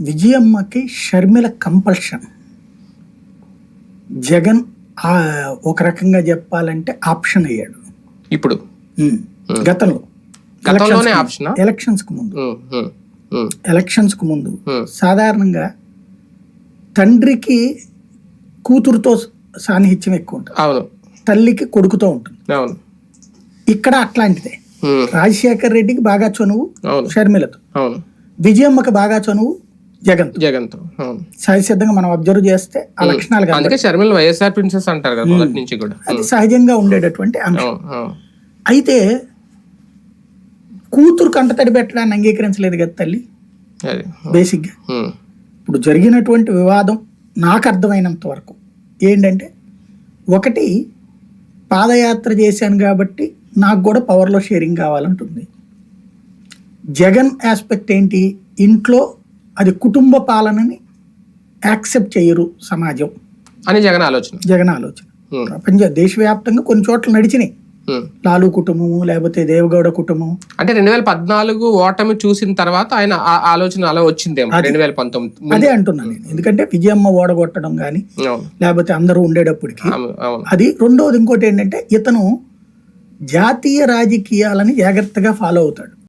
విజయమ్మకి Sharmila compulsion. Jagan ఒక రకంగా చెప్పాలంటే ఆప్షన్ అయ్యాడు. ఇప్పుడు. గతంలో. ఎలక్షన్స్కు ముందు. ఎలక్షన్స్కు ముందు. సాధారణంగా తండ్రికి కూతురుతో సాన్నిహిత్యం ఎక్కువ ఉంటుంది. తల్లికి కొడుకుతో ఉంటుంది. ఇక్కడ అట్లాంటిదే. రాజశేఖర్ రెడ్డికి బాగా చనువు షర్మిలతో. విజయమ్మకి బాగా చనువు జగన్ జగన్తో అవును. సహజసిద్ధంగా మనం అబ్జర్వ్ చేస్తే ఆ లక్షణాలు. అందుకే షర్మిల వైఎస్ఆర్ ప్రిన్సెస్ అంటారు కదా మొదటి నుంచి కూడా. అది సహజంగా ఉండేటటువంటి అంశం. అయితే కూతురు కంటతడి పెట్టడాన్ని అంగీకరించలేదు కదా తల్లి? బేసిక్గా. ఇప్పుడు జరిగినటువంటి వివాదం నాకు అర్థమైనంత వరకు. ఏంటంటే ఒకటి పాదయాత్ర చేశాను కాబట్టి నాకు కూడా పవర్లో షేరింగ్ కావాలంటుంది. జగన్ ఆస్పెక్ట్ ఏంటి? ఇంట్లో అది కుటుంబ పాలనని యాక్సెప్ట్ చేయరు సమాజం. అని జగన్ ఆలోచన. జగన్ ఆలోచన. ప్రపంచ దేశవ్యాప్తంగా కొన్ని చోట్ల నడిచినాయి. లాలు కుటుంబము లేకపోతే దేవగౌడ కుటుంబం అంటే రెండు వేల పద్నాలుగు ఓటమి చూసిన తర్వాత ఆయన ఆ ఆలోచన అలా వచ్చిందేమో రెండు వేల పంతొమ్మిది ముందు. అదే అంటున్నాను నేను. ఎందుకంటే విజయమ్మ ఓడగొట్టడం కానీ లేకపోతే అందరూ ఉండేటప్పటికి అది రెండవది ఇంకోటి ఏంటంటే ఇతను జాతీయ రాజకీయాలని జాగ్రత్తగా ఫాలో అవుతాడు.